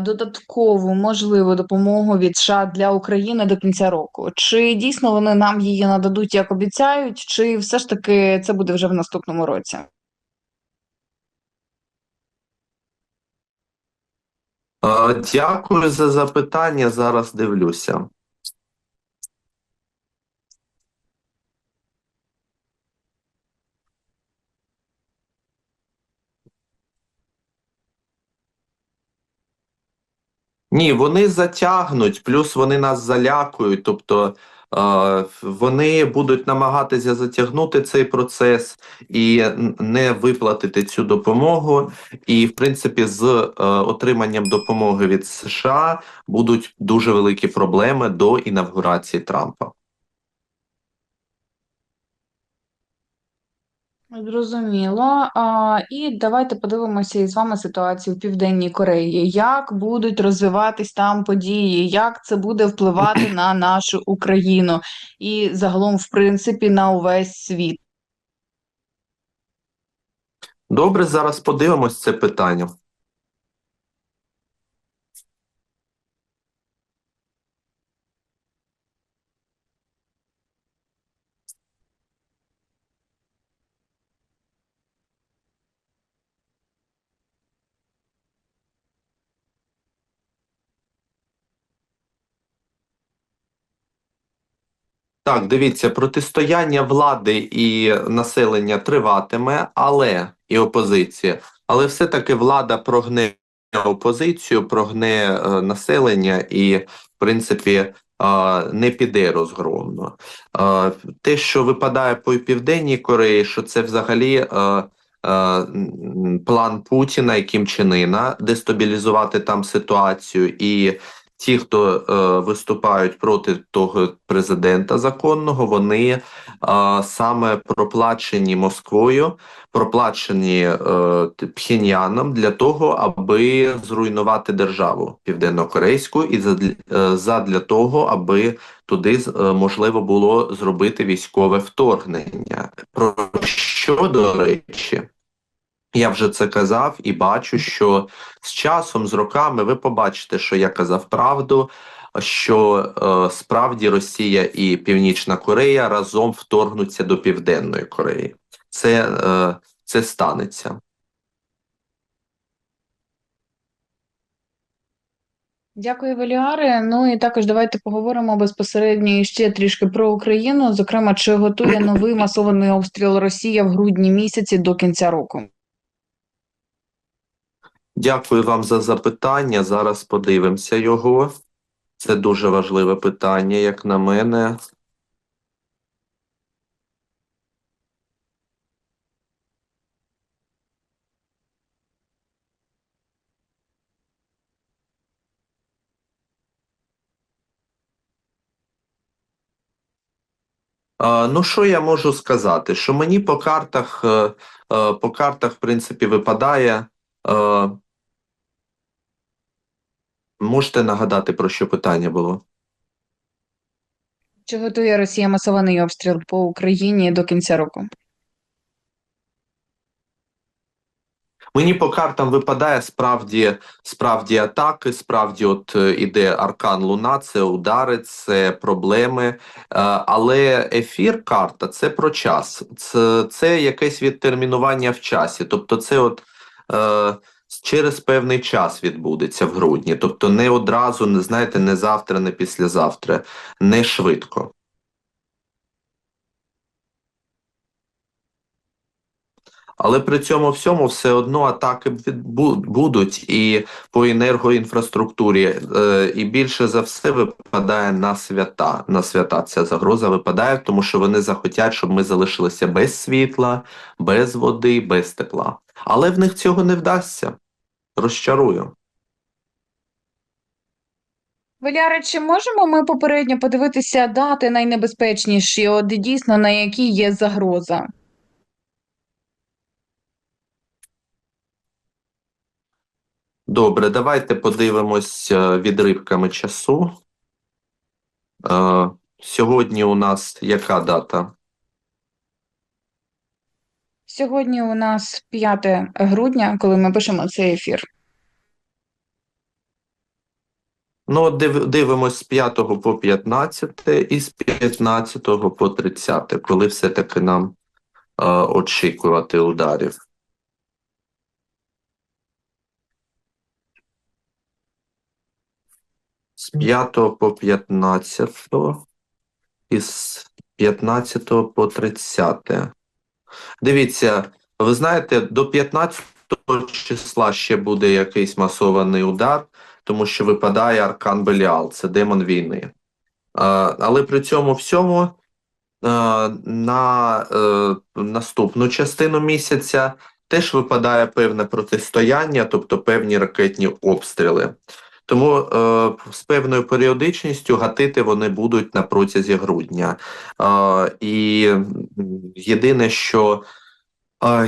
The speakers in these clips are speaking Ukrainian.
додаткову можливу допомогу від США для України до кінця року? Чи дійсно вони нам її нададуть, як обіцяють, чи все ж таки це буде вже в наступному році? Дякую за запитання. Зараз дивлюся. Ні, вони затягнуть, плюс вони нас залякують. Тобто е, вони будуть намагатися затягнути цей процес і не виплатити цю допомогу. І, в принципі, з е, отриманням допомоги від США будуть дуже великі проблеми до інавгурації Трампа. Зрозуміло. А, і давайте подивимося із вами ситуацію в Південній Кореї. Як будуть розвиватись там події, як це буде впливати на нашу Україну і загалом, в принципі, на увесь світ? Добре, зараз подивимось це питання. Так, дивіться, протистояння влади і населення триватиме, але і опозиція, але все-таки влада прогне опозицію, прогне е, населення і, в принципі, е, не піде розгромно. Е, те, що випадає по Південній Кореї, що це взагалі. Е, е, План Путіна і Кім дестабілізувати там ситуацію, і ті, хто е, виступають проти того президента законного, вони е, саме проплачені Москвою, проплачені е, Пхеньяном для того, аби зруйнувати державу південно-корейську, і задля, е, задля того, аби туди е, можливо було зробити військове вторгнення. Про що до речі? Я вже це казав і бачу, що з часом, з роками, ви побачите, що я казав правду, що е, справді Росія і Північна Корея разом вторгнуться до Південної Кореї. Це, е, це станеться. Дякую, Веліаре. Ну і також давайте поговоримо безпосередньо ще трішки про Україну. Зокрема, чи готує новий масований обстріл Росія в грудні місяці до кінця року? Дякую вам за запитання. Зараз подивимося його. Це дуже важливе питання, як на мене. Е, Ну, що я можу сказати? Що мені по картах, е, е, по картах, в принципі, випадає. Можете нагадати, про що питання було? Чи готує Росія масований обстріл по Україні до кінця року? Мені по картам випадає справді, справді атаки, справді от е, іде аркан Луна, це удари, це проблеми. Е, Але ефір карта це про час, це, це якесь відтермінування в часі. Тобто, це от е, через певний час відбудеться в грудні. Тобто, не одразу, не знаєте, не завтра, не післязавтра, не швидко. Але при цьому всьому все одно атаки будуть і по енергоінфраструктурі, е, і більше за все випадає на свята. На свята ця загроза випадає, тому що вони захотять, щоб ми залишилися без світла, без води, без тепла. Але в них цього не вдасться. Розчарую. Валяре, чи можемо ми попередньо подивитися дати найнебезпечніші, от дійсно на які є загроза? Добре, давайте подивимось е, відривками часу. Е, Сьогодні у нас яка дата? Сьогодні у нас 5 грудня, коли ми пишемо цей ефір. Ну, див, дивимось з 5 по 15 і з 15 по 30, коли все-таки нам е, очікувати ударів. З 5 по 15 і з 15 по 30. Дивіться, ви знаєте, до 15 числа ще буде якийсь масований удар, тому що випадає Аркан Беліал, це демон війни. Але при цьому всьому на е, наступну частину місяця теж випадає певне протистояння, тобто певні ракетні обстріли. Тому е, з певною періодичністю гатити вони будуть на протязі грудня. Е, і єдине, що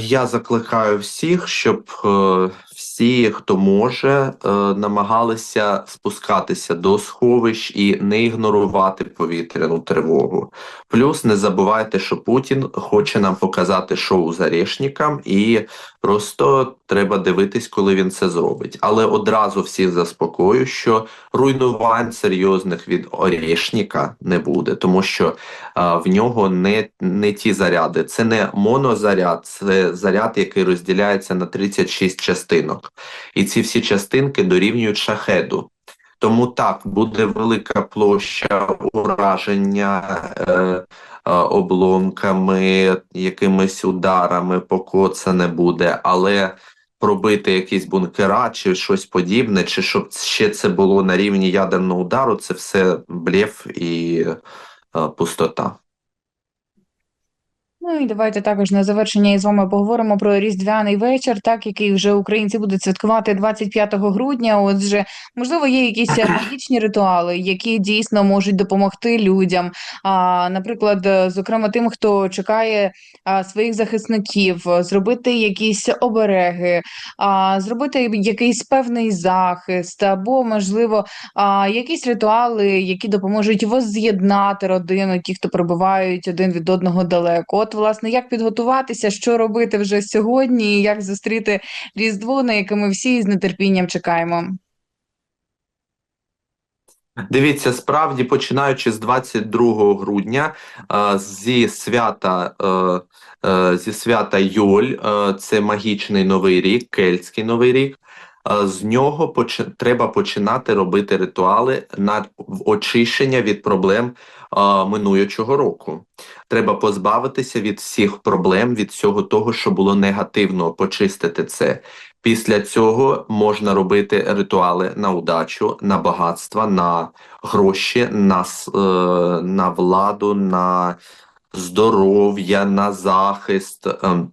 я закликаю всіх, щоб е, всі, хто може, е, намагалися спускатися до сховищ і не ігнорувати повітряну тривогу. Плюс не забувайте, що Путін хоче нам показати шоу з Орешником, і просто треба дивитись, коли він це зробить. Але одразу всіх заспокою, що руйнувань серйозних від Орешника не буде, тому що в нього не, не ті заряди. Це не монозаряд, це заряд, який розділяється на 36 частинок. І ці всі частинки дорівнюють шахеду. Тому так, буде велика площа ураження е, е, обломками, якимись ударами, покоцане буде, але пробити якісь бункера чи щось подібне, чи щоб ще це було на рівні ядерного удару, це все блеф і е, пустота. Ну і давайте також на завершення із вами поговоримо про Різдвяний вечір, так який вже українці будуть святкувати 25 грудня. Отже, можливо, є якісь магічні ритуали, які дійсно можуть допомогти людям. А, наприклад, е, зокрема, тим, хто чекає а, своїх захисників, зробити якісь обереги, а, зробити якийсь певний захист, або, можливо, а, якісь ритуали, які допоможуть возз'єднати родину, ті, хто перебувають один від одного далеко. От, власне, як підготуватися, що робити вже сьогодні, і як зустріти Різдво, на яке ми всі з нетерпінням чекаємо. Дивіться, справді, починаючи з 22 грудня, е, зі свята, е, е, зі свята Йоль, це магічний новий рік, кельтський новий рік. З нього поч- треба починати робити ритуали на очищення від проблем е, минуючого року. Треба позбавитися від всіх проблем, від всього того, що було негативно, почистити це. Pісля цього можна робити ритуали на удачу, на багатство, на гроші, на, е, на владу, на здоров'я, на захист. ем.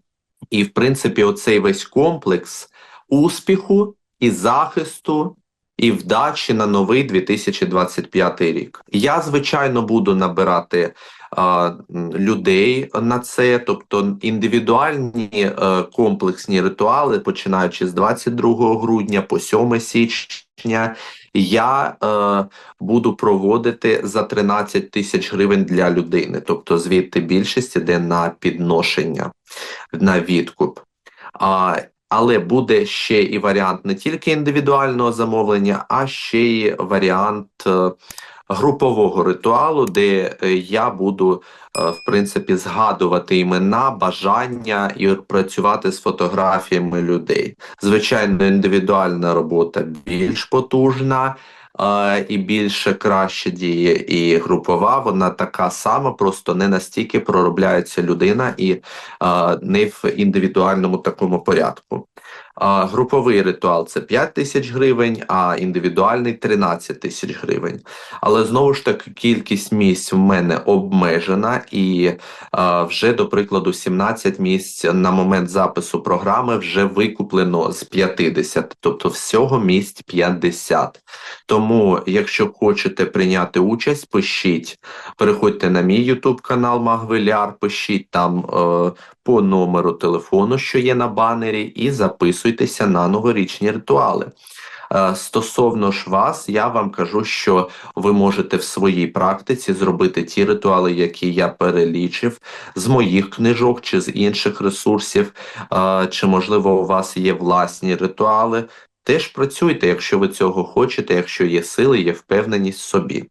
І, в принципі, оцей весь комплекс успіху і захисту. І вдачі на новий 2025 рік. Я, звичайно, буду набирати м, людей на це, тобто індивідуальні е, комплексні ритуали, починаючи з 22 грудня по 7 січня, я е, буду проводити за 13 тисяч гривень для людини. Тобто, звідти більшість іде на підношення, на відкуп. А, але буде ще і варіант не тільки індивідуального замовлення, а ще й варіант е, групового ритуалу, де е, я буду, е, в принципі, згадувати імена, бажання і працювати з фотографіями людей. Звичайно, індивідуальна робота більш потужна. І більше краще діє і групова, вона така сама, просто не настільки проробляється людина і не в індивідуальному такому порядку. А, груповий ритуал це 5 тисяч гривень, а індивідуальний 13 тисяч гривень. Але знову ж таки кількість місць в мене обмежена, і а, вже, до прикладу, 17 місць на момент запису програми вже викуплено з 50, тобто всього місць 50. Тому, якщо хочете прийняти участь, пишіть, переходьте на мій YouTube канал Магвеляр, пишіть там е, по номеру телефону, що є на банері, і записуйтеся на новорічні ритуали. Е, Стосовно ж вас, я вам кажу, що ви можете в своїй практиці зробити ті ритуали, які я перелічив з моїх книжок чи з інших ресурсів, Е, чи можливо у вас є власні ритуали. теж працюйте, якщо ви цього хочете, якщо є сили, є впевненість в собі.